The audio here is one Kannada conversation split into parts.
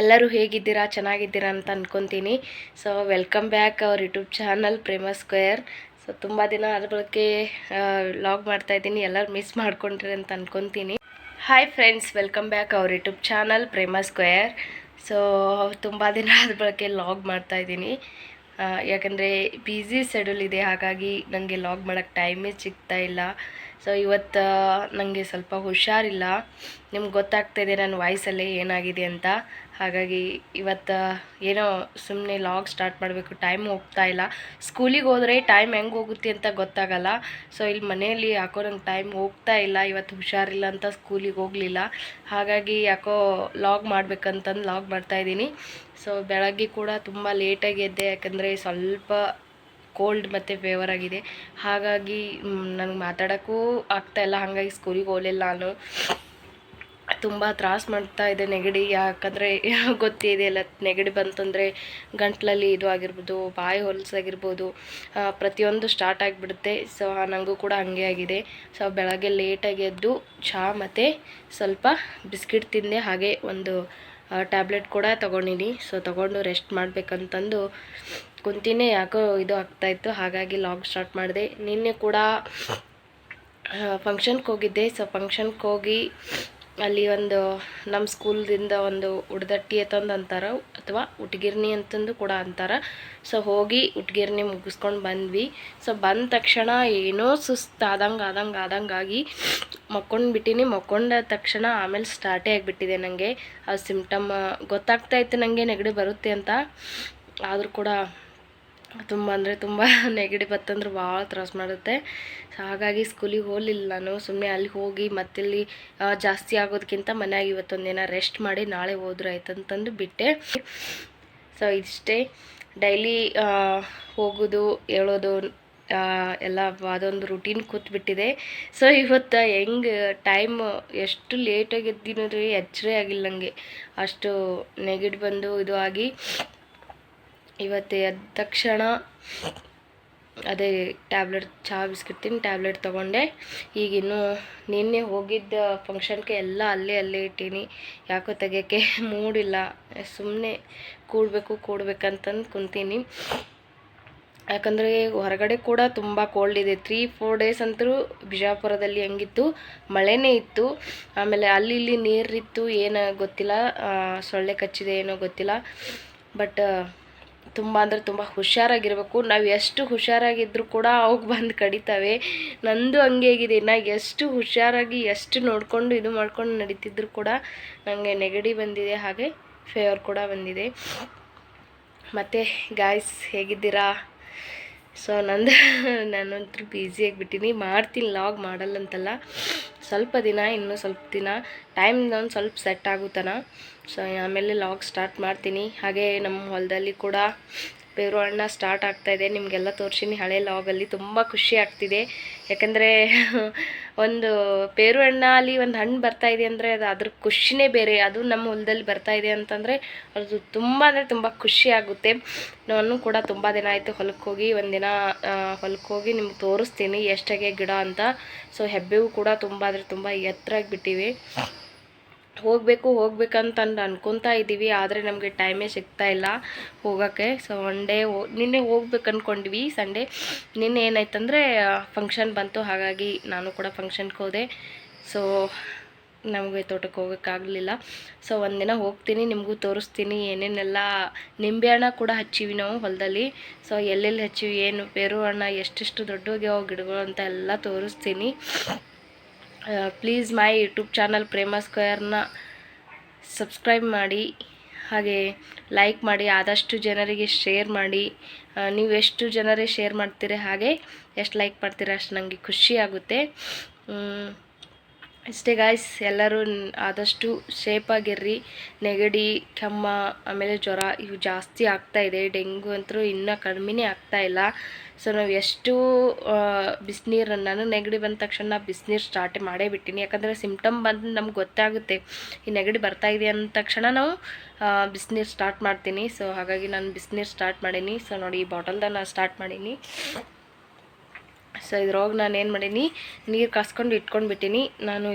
ಎಲ್ಲರೂ ಹೇಗಿದ್ದೀರಾ, ಚೆನ್ನಾಗಿದ್ದೀರಾ ಅಂತ ಅಂದ್ಕೊತೀನಿ ಸೊ ವೆಲ್ಕಮ್ ಬ್ಯಾಕ್ ಅವ್ರ YouTube channel Prema square so ತುಂಬ ದಿನ ಅದ್ರ ಬಳಕೆ ಲಾಗ್ ಮಾಡ್ತಾ ಇದ್ದೀನಿ. ಎಲ್ಲರೂ ಮಿಸ್ ಮಾಡ್ಕೊಂಡ್ರಿ ಅಂತ ಅಂದ್ಕೊತೀನಿ ಹಾಯ್ ಫ್ರೆಂಡ್ಸ್ ವೆಲ್ಕಮ್ ಬ್ಯಾಕ್ ಅವ್ರ YouTube channel Prema square so ತುಂಬ ದಿನ ಅದ್ರ ಬಳಕೆ ಲಾಗ್ ಮಾಡ್ತಾ ಇದ್ದೀನಿ. ಯಾಕಂದರೆ ಬ್ಯುಸಿ ಶೆಡ್ಯೂಲ್ ಇದೆ, ಹಾಗಾಗಿ ನನಗೆ ಲಾಗ್ ಮಾಡೋಕ್ಕೆ ಟೈಮೇ ಸಿಗ್ತಾ ಇಲ್ಲ. ಸೊ ಇವತ್ತು ನನಗೆ ಸ್ವಲ್ಪ ಹುಷಾರಿಲ್ಲ. ನಿಮ್ಗೆ ಗೊತ್ತಾಗ್ತಾಯಿದೆ ನನ್ನ ವಾಯ್ಸಲ್ಲೇ ಏನಾಗಿದೆ ಅಂತ. ಹಾಗಾಗಿ ಇವತ್ತು ಏನೋ ಸುಮ್ಮನೆ ಲಾಗ್ ಸ್ಟಾರ್ಟ್ ಮಾಡಬೇಕು, ಟೈಮ್ ಹೋಗ್ತಾ ಇಲ್ಲ. ಸ್ಕೂಲಿಗೆ ಹೋದರೆ ಟೈಮ್ ಹೆಂಗೆ ಹೋಗುತ್ತೆ ಅಂತ ಗೊತ್ತಾಗಲ್ಲ. ಸೊ ಇಲ್ಲಿ ಮನೆಯಲ್ಲಿ ಯಾಕೋ ನಂಗೆ ಟೈಮ್ ಹೋಗ್ತಾ ಇಲ್ಲ, ಇವತ್ತು ಹುಷಾರಿಲ್ಲ ಅಂತ ಸ್ಕೂಲಿಗೆ ಹೋಗಲಿಲ್ಲ. ಹಾಗಾಗಿ ಯಾಕೋ ಲಾಗ್ ಮಾಡಬೇಕಂತಂದು ಲಾಗ್ ಮಾಡ್ತಾಯಿದ್ದೀನಿ ಸೊ ಬೆಳಗ್ಗೆ ಕೂಡ ತುಂಬ ಲೇಟಾಗಿ ಎದ್ದೆ, ಯಾಕಂದರೆ ಸ್ವಲ್ಪ ಕೋಲ್ಡ್ ಮತ್ತು ಫೇವರ್ ಆಗಿದೆ. ಹಾಗಾಗಿ ನನಗೆ ಮಾತಾಡೋಕ್ಕೂ ಆಗ್ತಾಯಿಲ್ಲ ಹಾಗಾಗಿ ಸ್ಕೂಲಿಗೆ ಹೋಗಲಿಲ್ಲ ನಾನು. ತುಂಬ ತ್ರಾಸ ಮಾಡ್ತಾ ಇದೆ ನೆಗಡಿ. ಯಾಕಂದರೆ ಗೊತ್ತಿದೆ ಎಲ್ಲ ನೆಗಡಿ ಬಂತಂದರೆ ಗಂಟ್ಲಲ್ಲಿ ಇದು ಆಗಿರ್ಬೋದು, ಬಾಯಿ ಹೊಲಸಾಗಿರ್ಬೋದು ಪ್ರತಿಯೊಂದು ಸ್ಟಾರ್ಟ್ ಆಗಿಬಿಡುತ್ತೆ. ಸೊ ನನಗೂ ಕೂಡ ಹಂಗೆ ಆಗಿದೆ. ಸೊ ಬೆಳಗ್ಗೆ ಲೇಟಾಗಿ ಎದ್ದು ಚಹಾ ಮತ್ತು ಸ್ವಲ್ಪ ಬಿಸ್ಕಿಟ್ ತಿಂದೆ. ಹಾಗೆ ಒಂದು ಟ್ಯಾಬ್ಲೆಟ್ ಕೂಡ ತೊಗೊಂಡಿನಿ. ಸೊ ತೊಗೊಂಡು ರೆಸ್ಟ್ ಮಾಡಬೇಕಂತಂದು ಕುಂತಿನೇ. ಯಾಕೋ ಇದು ಆಗ್ತಾಯಿತ್ತು ಹಾಗಾಗಿ ಲಾಗ್ ಸ್ಟಾರ್ಟ್ ಮಾಡಿದೆ. ನಿನ್ನೆ ಕೂಡ ಫಂಕ್ಷನ್ಗೆ ಹೋಗಿದ್ದೆ. ಸೊ ಫಂಕ್ಷನ್ಗೆ ಹೋಗಿ ಅಲ್ಲಿ ಒಂದು ನಮ್ಮ ಸ್ಕೂಲ್ದಿಂದ ಒಂದು ಉಡ್ದಟ್ಟಿ ಅಂತಂದು ಅಂತಾರ, ಅಥವಾ ಉಟ್ಗಿರ್ನಿ ಅಂತಂದು ಕೂಡ ಅಂತಾರೆ. ಸೊ ಹೋಗಿ ಉಟ್ಗಿರ್ನಿ ಮುಗಿಸ್ಕೊಂಡು ಬಂದ್ವಿ. ಸೊ ಬಂದ ತಕ್ಷಣ ಏನೋ ಸುಸ್ತು ಆದಂಗೆ ಆದಂಗೆ ಆದಂಗೆ ಆಗಿ ಮಕ್ಕೊಂಡು ಬಿಟ್ಟಿನಿ. ಮಕ್ಕೊಂಡ ತಕ್ಷಣ ಆಮೇಲೆ ಸ್ಟಾರ್ಟೇ ಆಗಿಬಿಟ್ಟಿದೆ ನನಗೆ ಆ ಸಿಮ್ಟಮ್ ಗೊತ್ತಾಗ್ತಾ ಇತ್ತು ನನಗೆ ನೆಗಡಿ ಬರುತ್ತೆ ಅಂತ. ಆದರೂ ಕೂಡ ತುಂಬ ಅಂದರೆ ತುಂಬ ನೆಗಡಿ ಬತ್ತಂದ್ರೆ ಭಾಳ ತ್ರಾಸು ಮಾಡುತ್ತೆ. ಸೊ ಹಾಗಾಗಿ ಸ್ಕೂಲಿಗೆ ಹೋಗಲಿಲ್ಲ ನಾನು. ಸುಮ್ಮನೆ ಅಲ್ಲಿ ಹೋಗಿ ಮತ್ತಿಲ್ಲಿ ಜಾಸ್ತಿ ಆಗೋದಕ್ಕಿಂತ ಮನೆಯಾಗಿ ಇವತ್ತೊಂದು ದಿನ ರೆಸ್ಟ್ ಮಾಡಿ ನಾಳೆ ಹೋದ್ರೆ ಆಯ್ತಂತಂದು ಬಿಟ್ಟೆ. ಸೊ ಇಷ್ಟೇ. ಡೈಲಿ ಹೋಗೋದು, ಹೇಳೋದು ಎಲ್ಲ ಅದೊಂದು ರುಟೀನ್ ಕೂತ್ಬಿಟ್ಟಿದೆ. ಸೊ ಇವತ್ತು ಹೆಂಗೆ ಟೈಮ್ ಎಷ್ಟು ಲೇಟಾಗಿ ರೀ ಎಚ್ಚರೇ ಆಗಿಲ್ಲ ನನಗೆ ಅಷ್ಟು ನೆಗಡಿ ಬಂದು ಇದು ಆಗಿ ಇವತ್ತು ಎದ್ದ ತಕ್ಷಣ ಅದೇ ಟ್ಯಾಬ್ಲೆಟ್ ಚಹಾ ಬಿಸ್ಕಿಟ್ ಟ್ಯಾಬ್ಲೆಟ್ ತೊಗೊಂಡೆ. ಈಗಿನ್ನು ನಿನ್ನೆ ಹೋಗಿದ್ದ ಫಂಕ್ಷನ್ಗೆ ಎಲ್ಲ ಅಲ್ಲೇ ಅಲ್ಲೇ ಇಟ್ಟೀನಿ. ಯಾಕೋ ತೆಗಿಯೋಕ್ಕೆ ಮೂಡಿಲ್ಲ. ಸುಮ್ಮನೆ ಕೂಡಬೇಕು, ಕೂಡಬೇಕಂತಂದು ಕುಂತೀನಿ. ಯಾಕಂದರೆ ಹೊರಗಡೆ ಕೂಡ ತುಂಬ ಕೋಲ್ಡ್ ಇದೆ. ತ್ರೀ ಫೋರ್ ಡೇಸ್ ಅಂತೂ ಬಿಜಾಪುರದಲ್ಲಿ ಹೆಂಗಿತ್ತು? ಮಳೆನೇ ಇತ್ತು. ಆಮೇಲೆ ಅಲ್ಲಿ ಇಲ್ಲಿ ನೀರಿತ್ತು. ಏನು ಗೊತ್ತಿಲ್ಲ. ಸೊಳ್ಳೆ ಕಚ್ಚಿದೆ, ಏನೋ ಗೊತ್ತಿಲ್ಲ. ಬಟ್ ತುಂಬ ಅಂದರೆ ತುಂಬ ಹುಷಾರಾಗಿರಬೇಕು. ನಾವು ಎಷ್ಟು ಹುಷಾರಾಗಿದ್ದರೂ ಕೂಡ ಅವಾಗ ಬಂದು ಕಡಿತಾವೆ. ನಂದು ಹಂಗೆ ಆಗಿದೆ. ನಾ ಎಷ್ಟು ಹುಷಾರಾಗಿ ಎಷ್ಟು ನೋಡಿಕೊಂಡು ಇದು ಮಾಡ್ಕೊಂಡು ನಡೀತಿದ್ರು ಕೂಡ ನನಗೆ ನೆಗಡಿ ಬಂದಿದೆ. ಹಾಗೆ ಫೇವರ್ ಕೂಡ ಬಂದಿದೆ. ಮತ್ತು ಗಾಯ್ಸ್ ಹೇಗಿದ್ದೀರಾ? ಸೊ ನಂದು ನಾನಂತೂ ಬ್ಯುಸಿ ಆಗಿಬಿಟ್ಟಿನಿ. ಮಾಡ್ತೀನಿ ಲಾಗ್ ಮಾಡಲ್ಲಂತಲ್ಲ. ಸ್ವಲ್ಪ ದಿನ, ಇನ್ನೂ ಸ್ವಲ್ಪ ದಿನ. ಟೈಮ್ ಒಂದು ಸ್ವಲ್ಪ ಸೆಟ್ ಆಗುತ್ತಾನ? ಸೊ ಆಮೇಲೆ ಲಾಗ್ ಸ್ಟಾರ್ಟ್ ಮಾಡ್ತೀನಿ. ಹಾಗೆ ನಮ್ಮ ಹೊಲದಲ್ಲಿ ಕೂಡ ಬೇರು ಹಣ್ಣ ಸ್ಟಾರ್ಟ್ ಆಗ್ತಾಯಿದೆ ನಿಮಗೆಲ್ಲ ತೋರಿಸಿನಿ ಹಳೆ ಲಾಗಲ್ಲಿ ತುಂಬ ಖುಷಿ ಆಗ್ತಿದೆ. ಯಾಕಂದರೆ ಒಂದು ಪೇರು ಹಣ್ಣಲ್ಲಿ ಒಂದು ಹಣ್ಣು ಬರ್ತಾ ಇದೆ ಅಂದರೆ ಅದು ಅದ್ರ ಖುಷಿನೇ ಬೇರೆ. ಅದು ನಮ್ಮ ಹೊಲದಲ್ಲಿ ಬರ್ತಾ ಇದೆ ಅಂತಂದರೆ ಅದು ತುಂಬ ಅಂದರೆ ತುಂಬ ಖುಷಿ ಆಗುತ್ತೆ. ನಾನು ಕೂಡ ತುಂಬ ದಿನ ಆಯಿತು ಹೊಲಕ್ಕೆ ಹೋಗಿ. ಒಂದಿನ ಹೊಲಕ್ಕೆ ಹೋಗಿ ನಿಮ್ಗೆ ತೋರಿಸ್ತೀನಿ ಎಷ್ಟಾಗೆ ಗಿಡ ಅಂತ. ಸೊ ಹೆಬ್ಬೆವು ಕೂಡ ತುಂಬ ಅಂದರೆ ತುಂಬ ಎತ್ತರಾಗಿ ಬಿಟ್ಟಿವೆ. ಹೋಗಬೇಕು, ಹೋಗ್ಬೇಕಂತಂದು ಅನ್ಕೊತಾ ಇದ್ದೀವಿ ಆದರೆ ನಮಗೆ ಟೈಮೇ ಸಿಗ್ತಾ ಇಲ್ಲ ಹೋಗೋಕ್ಕೆ. ಸೊ ಡೇ ನಿನ್ನೆ ಹೋಗ್ಬೇಕು ಅಂದ್ಕೊಂಡ್ವಿ ಸಂಡೇ ನಿನ್ನೆ ಏನಾಯ್ತಂದರೆ ಫಂಕ್ಷನ್ ಬಂತು. ಹಾಗಾಗಿ ನಾನು ಕೂಡ ಫಂಕ್ಷನ್ಗೆ ಹೋದೆ. ಸೊ ನಮಗೆ ತೋಟಕ್ಕೆ ಹೋಗೋಕ್ಕಾಗಲಿಲ್ಲ ಸೊ ಒಂದಿನ ಹೋಗ್ತೀನಿ, ನಿಮಗೂ ತೋರಿಸ್ತೀನಿ. ಏನೇನೆಲ್ಲ ನಿಂಬೆ ಹಣ್ಣ ಕೂಡ ಹಚ್ಚಿವಿ ನಾವು ಹೊಲದಲ್ಲಿ. ಸೊ ಎಲ್ಲೆಲ್ಲಿ ಹಚ್ಚಿವಿ, ಏನು, ಪೇರು ಹಣ್ಣ, ಎಷ್ಟೆಷ್ಟು ದೊಡ್ಡೋಗ್ಯಾವ ಗಿಡಗಳು ಅಂತ ಎಲ್ಲ ತೋರಿಸ್ತೀನಿ. Please my YouTube channel Prema ಸ್ಕ್ವೇರ್ನ subscribe ಮಾಡಿ, ಹಾಗೆ ಲೈಕ್ ಮಾಡಿ, ಆದಷ್ಟು ಜನರಿಗೆ ಶೇರ್ ಮಾಡಿ. ನೀವು ಎಷ್ಟು ಜನರೇ ಶೇರ್ ಮಾಡ್ತೀರಿ ಹಾಗೆ, ಎಷ್ಟು ಲೈಕ್ ಮಾಡ್ತೀರ ಅಷ್ಟು ನನಗೆ ಖುಷಿ ಆಗುತ್ತೆ. ಇಷ್ಟೇ ಗಾಯ್ಸ್ ಎಲ್ಲರೂ ಆದಷ್ಟು ಸೇಫಾಗಿರ್ರಿ ನೆಗಡಿ, ಕೆಮ್ಮ, ಆಮೇಲೆ ಜ್ವರ ಇವು ಜಾಸ್ತಿ ಆಗ್ತಾ ಇದೆ. ಡೆಂಗು ಅಂತೂ ಇನ್ನೂ ಕಡಿಮೆನೇ ಆಗ್ತಾ ಇಲ್ಲ. ಸೊ ನಾವು ಎಷ್ಟು ಬಿಸಿನೀರು ನಾನು ನೆಗಡಿ ಬಂದ ತಕ್ಷಣ ಬಿಸಿನೀರು ಸ್ಟಾರ್ಟ್ ಮಾಡೇ ಬಿಟ್ಟಿನಿ ಯಾಕಂದರೆ ಸಿಮ್ಟಮ್ ಬಂದು ನಮ್ಗೆ ಗೊತ್ತಾಗುತ್ತೆ. ಈ ನೆಗಡಿ ಬರ್ತಾ ಇದೆ ಅಂದ ತಕ್ಷಣ ನಾವು ಬಿಸಿನೀರು ಸ್ಟಾರ್ಟ್ ಮಾಡ್ತೀನಿ. ಸೊ ಹಾಗಾಗಿ ನಾನು ಬಿಸಿನೀರು ಸ್ಟಾರ್ಟ್ ಮಾಡೀನಿ. ಸೊ ನೋಡಿ ಈ ಬಾಟಲ್ದಾಗ ನಾನು ಸ್ಟಾರ್ಟ್ ಮಾಡೀನಿ. ಸೊ ಇದ್ರೊಳಗೆ ನಾನು ಏನು ಮಾಡೀನಿ, ನೀರು ಕಾಸ್ಕೊಂಡು ಇಟ್ಕೊಂಡು ಬಿಟ್ಟೀನಿ ನಾನು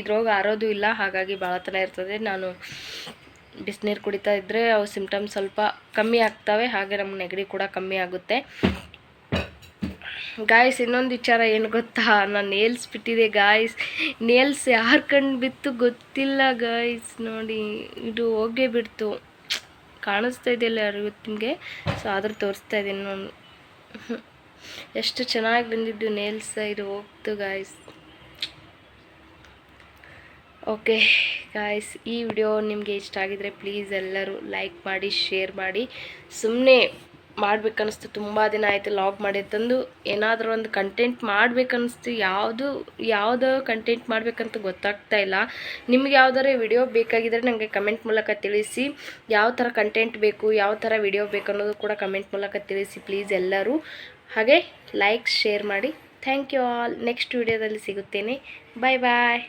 ಇದ್ರೊಳಗೆ ಆರೋದು ಇಲ್ಲ, ಹಾಗಾಗಿ ಭಾಳ ಥರ ಇರ್ತದೆ. ನಾನು ಬಿಸಿನೀರು ಕುಡಿತಾ ಇದ್ದರೆ ಅವು ಸಿಮ್ಟಮ್ಸ್ ಸ್ವಲ್ಪ ಕಮ್ಮಿ ಆಗ್ತವೆ, ಹಾಗೆ ನಮ್ಮ ನೆಗಡಿ ಕೂಡ ಕಮ್ಮಿ ಆಗುತ್ತೆ. ಗಾಯ್ಸ್ ಇನ್ನೊಂದು ವಿಚಾರ ಏನು ಗೊತ್ತಾ? ನಾನು ನೇಲ್ಸ್ ಬಿಟ್ಟಿದೆ ಗಾಯ್ಸ್ ನೇಲ್ಸ್ ಯಾರು ಕಂಡು ಬಿತ್ತು ಗೊತ್ತಿಲ್ಲ ಗಾಯ್ಸ್ ನೋಡಿ, ಇದು ಹೋಗೇ ಬಿಡ್ತು. ಕಾಣಿಸ್ತಾ ಇದೆಯಲ್ಲ ಯಾರು ನಿಮಗೆ. ಸೊ ಆದರೂ ತೋರಿಸ್ತಾ ಇದ್ದೀನಿ ನಾನು. ಎಷ್ಟು ಚೆನ್ನಾಗಿ ಬಂದಿದ್ದು ನೇಲ್ಸ್ ಇದು ಹೋಗ್ತು ಗಾಯ್ಸ್ ಓಕೆ ಗಾಯ್ಸ್ ಈ ವಿಡಿಯೋ ನಿಮಗೆ ಇಷ್ಟ ಆಗಿದರೆ ಪ್ಲೀಸ್ ಎಲ್ಲರೂ ಲೈಕ್ ಮಾಡಿ ಶೇರ್ ಮಾಡಿ. ಸುಮ್ಮನೆ ಮಾಡ್ಬೇಕನ್ನಿಸ್ತು ತುಂಬ ದಿನ ಆಯಿತು ಲಾಗ್ ಮಾಡಿ ತಂದು. ಏನಾದರೂ ಒಂದು ಕಂಟೆಂಟ್ ಮಾಡಬೇಕನ್ನಿಸ್ತು ಯಾವುದು ಯಾವುದು ಕಂಟೆಂಟ್ ಮಾಡಬೇಕಂತ ಗೊತ್ತಾಗ್ತಾ ಇಲ್ಲ. ನಿಮ್ಗೆ ಯಾವ್ದಾರ ವಿಡಿಯೋ ಬೇಕಾಗಿದ್ದರೆ ನನಗೆ ಕಮೆಂಟ್ ಮೂಲಕ ತಿಳಿಸಿ. ಯಾವ ಥರ ಕಂಟೆಂಟ್ ಬೇಕು, ಯಾವ ಥರ ವಿಡಿಯೋ ಬೇಕು ಅನ್ನೋದು ಕೂಡ ಕಮೆಂಟ್ ಮೂಲಕ ತಿಳಿಸಿ ಪ್ಲೀಸ್ ಎಲ್ಲರೂ. ಹಾಗೆ ಲೈಕ್ ಶೇರ್ ಮಾಡಿ. ಥ್ಯಾಂಕ್ ಯು ಆಲ್ ನೆಕ್ಸ್ಟ್ ವೀಡಿಯೋದಲ್ಲಿ ಸಿಗುತ್ತೇನೆ. ಬಾಯ್ ಬಾಯ್